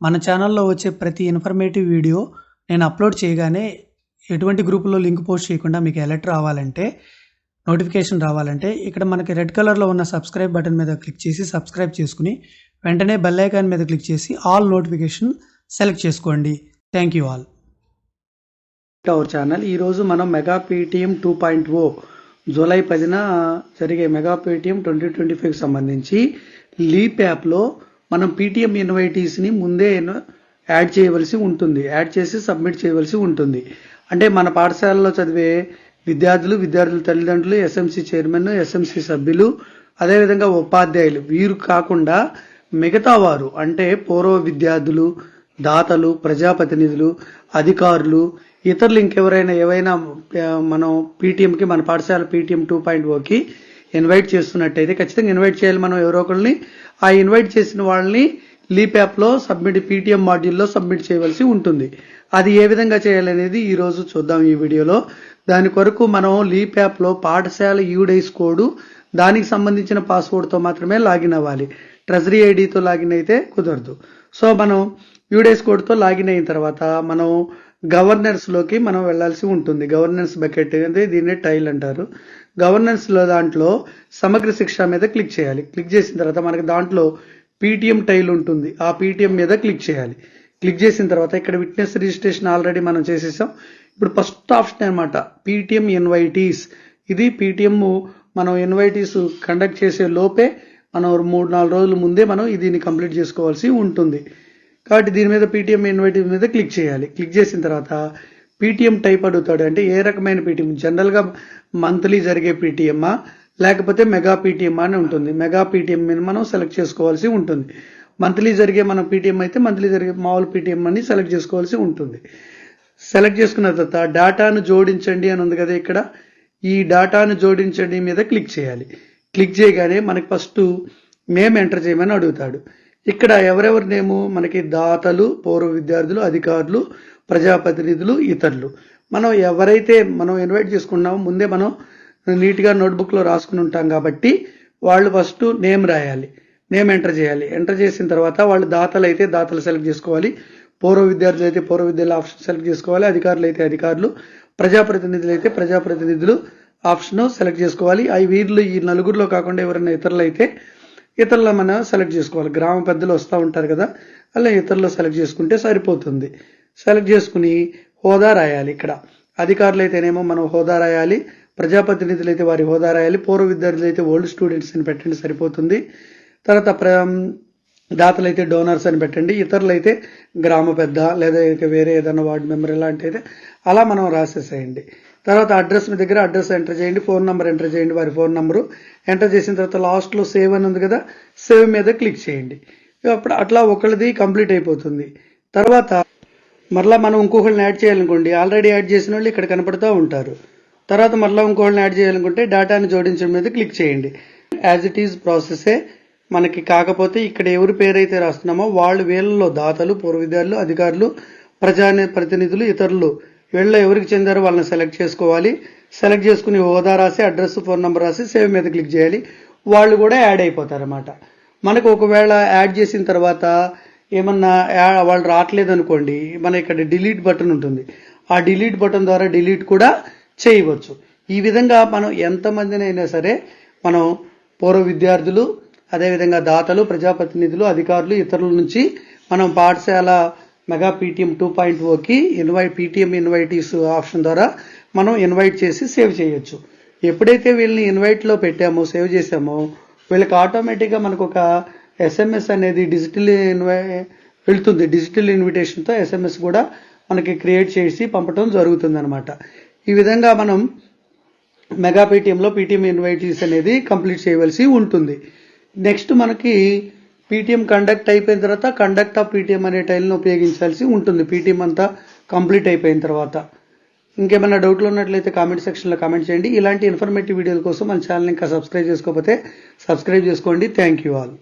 మన ఛానల్లో వచ్చే ప్రతి ఇన్ఫర్మేటివ్ వీడియో నేను అప్లోడ్ చేయగానే ఎటువంటి గ్రూపులో లింక్ పోస్ట్ చేయకుండా మీకు అలర్ట్ రావాలంటే నోటిఫికేషన్ రావాలంటే ఇక్కడ మనకి రెడ్ కలర్లో ఉన్న సబ్స్క్రైబ్ బటన్ మీద క్లిక్ చేసి సబ్స్క్రైబ్ చేసుకుని వెంటనే బెల్ ఐకాన్ మీద క్లిక్ చేసి ఆల్ నోటిఫికేషన్ సెలెక్ట్ చేసుకోండి. Thank you all our channel ఈరోజు మనం mega PTM two point o July పదిన జరిగే mega PTM twenty twenty five సంబంధించి లీప్ యాప్లో మనం పీటీఎం ఇన్వైటీస్ని ముందే యాడ్ చేయవలసి ఉంటుంది. యాడ్ చేసి సబ్మిట్ చేయవలసి ఉంటుంది. అంటే మన పాఠశాలలో చదివే విద్యార్థులు విద్యార్థుల తల్లిదండ్రులు ఎస్ఎంసీ చైర్మన్ ఎస్ఎంసీ సభ్యులు అదేవిధంగా ఉపాధ్యాయులు వీరు కాకుండా మిగతా వారు అంటే పూర్వ విద్యార్థులు దాతలు ప్రజాప్రతినిధులు అధికారులు ఇతరులు ఇంకెవరైనా ఏవైనా మనం పీటీఎంకి మన పాఠశాల పీటీఎం టూ పాయింట్ ఓకి ఇన్వైట్ చేస్తున్నట్టయితే ఖచ్చితంగా ఇన్వైట్ చేయాలి మనం ఎవరో ఒకరిని ఆ ఇన్వైట్ చేసిన వాళ్ళని లీప్ యాప్లో సబ్మిట్ పీటీఎం మాడ్యూల్లో సబ్మిట్ చేయవలసి ఉంటుంది. అది ఏ విధంగా చేయాలనేది ఈరోజు చూద్దాం ఈ వీడియోలో. దాని కొరకు మనం లీప్ యాప్లో పాఠశాల యూడైస్ కోడ్ దానికి సంబంధించిన పాస్వర్డ్తో మాత్రమే లాగిన్ అవ్వాలి. ట్రెజరీ ఐడితో లాగిన్ అయితే కుదరదు. సో మనం యూడైస్ కోడ్తో లాగిన్ అయిన తర్వాత మనం గవర్నెన్స్లోకి మనం వెళ్ళాల్సి ఉంటుంది. గవర్నెన్స్ బకెట్ అంటే దీన్ని టైల్ అంటారు. గవర్నెన్స్లో దాంట్లో సమగ్ర శిక్ష మీద క్లిక్ చేయాలి. క్లిక్ చేసిన తర్వాత మనకి దాంట్లో పీటీఎం టైల్ ఉంటుంది. ఆ పీటీఎం మీద క్లిక్ చేయాలి. క్లిక్ చేసిన తర్వాత ఇక్కడ విట్నెస్ రిజిస్ట్రేషన్ ఆల్రెడీ మనం చేసేసాం. ఇప్పుడు ఫస్ట్ ఆప్షన్ అనమాట పీటీఎం ఎన్వైటీస్ ఇది పీటీఎం మనం ఎన్వైటీస్ కండక్ట్ చేసే లోపే మనం మూడు నాలుగు రోజుల ముందే మనం దీన్ని కంప్లీట్ చేసుకోవాల్సి ఉంటుంది. కాబట్టి దీని మీద పీటీఎం ఇన్వైటివ్ మీద క్లిక్ చేయాలి. క్లిక్ చేసిన తర్వాత పీటీఎం టైప్ అడుగుతాడు అంటే ఏ రకమైన పీటీఎం జనరల్గా మంత్లీ జరిగే పీటీఎమ్మా లేకపోతే మెగా పీటీఎం అని ఉంటుంది. మెగా పీటీఎం మీద మనం సెలెక్ట్ చేసుకోవాల్సి ఉంటుంది. మంత్లీ జరిగే మన పీటీఎం అయితే మంత్లీ జరిగే మామూలు పీటీఎం అని సెలెక్ట్ చేసుకోవాల్సి ఉంటుంది. సెలెక్ట్ చేసుకున్న తర్వాత డేటాను జోడించండి అని ఉంది కదా ఇక్కడ. ఈ డేటాను జోడించండి మీద క్లిక్ చేయాలి. క్లిక్ చేయగానే మనకి ఫస్ట్ నేమ్ ఎంటర్ చేయమని అడుగుతాడు. ఇక్కడ ఎవరెవరి నేము? మనకి దాతలు పూర్వ విద్యార్థులు అధికారులు ప్రజాప్రతినిధులు ఇతరులు. మనం ఎవరైతే మనం ఇన్వైట్ చేసుకున్నామో ముందే మనం నీట్గా నోట్బుక్లో రాసుకుని ఉంటాం కాబట్టి వాళ్ళు ఫస్ట్ నేమ్ రాయాలి. నేమ్ ఎంటర్ చేయాలి. ఎంటర్ చేసిన తర్వాత వాళ్ళు దాతలు అయితే దాతలు సెలెక్ట్ చేసుకోవాలి. పూర్వ విద్యార్థులు అయితే పూర్వ విద్యార్థులు ఆప్షన్ సెలెక్ట్ చేసుకోవాలి. అధికారులు అయితే అధికారులు. ప్రజాప్రతినిధులు అయితే ప్రజాప్రతినిధులు ఆప్షన్ సెలెక్ట్ చేసుకోవాలి. అవి వీళ్ళు ఈ నలుగురిలో కాకుండా ఎవరైనా ఇతరులు అయితే ఇతరుల మనం సెలెక్ట్ చేసుకోవాలి. గ్రామ పెద్దలు వస్తూ ఉంటారు కదా అలా ఇతరులు సెలెక్ట్ చేసుకుంటే సరిపోతుంది. సెలెక్ట్ చేసుకుని హోదా రాయాలి ఇక్కడ. అధికారులు అయితేనేమో మనం హోదా రాయాలి ప్రజాప్రతినిధులు అయితే వారి హోదా రాయాలి పూర్వ విద్యార్థులు అయితే ఓల్డ్ స్టూడెంట్స్ అని పెట్టండి సరిపోతుంది. తర్వాత ప్ర దాతలు అయితే డోనర్స్ అని పెట్టండి ఇతరులు అయితే గ్రామ పెద్ద లేదా వేరే ఏదైనా వార్డు మెంబర్ ఇలాంటి అయితే అలా మనం రాసేసేయండి. తర్వాత అడ్రస్ మీ దగ్గర అడ్రస్ ఎంటర్ చేయండి ఫోన్ నెంబర్ ఎంటర్ చేయండి వారి ఫోన్ నెంబరు. ఎంటర్ చేసిన తర్వాత లాస్ట్లో సేవ్ అని ఉంది కదా సేవ్ మీద క్లిక్ చేయండి. అప్పుడు అట్లా ఒకళ్ళది కంప్లీట్ అయిపోతుంది. తర్వాత మరలా మనం ఇంకొకళ్ళని యాడ్ చేయాలనుకోండి ఆల్రెడీ యాడ్ చేసిన వాళ్ళు ఇక్కడ కనపడుతూ ఉంటారు. తర్వాత మరలా ఇంకొకళ్ళని యాడ్ చేయాలనుకుంటే డేటాని జోడించడం మీద క్లిక్ చేయండి. యాజ్ ఇట్ ఈజ్ ప్రాసెసే మనకి కాకపోతే ఇక్కడ ఎవరి పేరైతే రాస్తున్నామో వాళ్ళు వీళ్ళలో దాతలు పూర్వ అధికారులు ప్రజా ప్రతినిధులు ఇతరులు వీళ్ళలో ఎవరికి చెందారో వాళ్ళని సెలెక్ట్ చేసుకోవాలి. సెలెక్ట్ చేసుకుని హోదా రాసి అడ్రస్ ఫోన్ నెంబర్ రాసి సేవ్ మీద క్లిక్ చేయాలి. వాళ్ళు కూడా యాడ్ అయిపోతారు అన్నమాట మనకు ఒకవేళ యాడ్ చేసిన తర్వాత ఏమన్నా యా- వాళ్ళు రావట్లేదు అనుకోండి మన ఇక్కడ డిలీట్ బటన్ ఉంటుంది. ఆ డిలీట్ బటన్ ద్వారా డిలీట్ కూడా చేయవచ్చు. ఈ విధంగా మనం ఎంతమందినైనా సరే మనం పూర్వ విద్యార్థులు అదేవిధంగా దాతలు ప్రజాప్రతినిధులు అధికారులు ఇతరుల నుంచి మనం పాఠశాల mega PTM two point O ఇన్వై PTM invitees option ద్వారా మనం ఇన్వైట్ చేసి సేవ్ చేయొచ్చు. ఎప్పుడైతే వీళ్ళని ఇన్వైట్లో పెట్టామో సేవ్ చేసామో వీళ్ళకి ఆటోమేటిక్గా మనకు ఒక ఎస్ఎంఎస్ అనేది డిజిటల్ ఇన్వై వెళ్తుంది. డిజిటల్ ఇన్విటేషన్తో ఎస్ఎంఎస్ కూడా మనకి క్రియేట్ చేసి పంపడం జరుగుతుందనమాట ఈ విధంగా మనం మెగా పీటీఎంలో పీటీఎం ఇన్వైటీస్ అనేది కంప్లీట్ చేయవలసి ఉంటుంది. నెక్స్ట్ మనకి పీటీఎం కండక్ట్ అయిపోయిన తర్వాత కండక్ట్ ఆఫ్ పీటీఎం అనే టైల్ని ఉపయోగించాల్సి ఉంటుంది. పీటీఎం అంతా కంప్లీట్ అయిపోయిన తర్వాత. ఇంకేమైనా డౌట్లు ఉన్నట్లయితే కామెంట్ సెక్షన్లో కామెంట్ చేయండి. ఇలాంటి ఇన్ఫర్మేటివ్ వీడియోల కోసం మన ఛానల్ ఇంకా సబ్స్క్రైబ్ చేసుకోకపోతే సబ్స్క్రైబ్ చేసుకోండి. Thank you all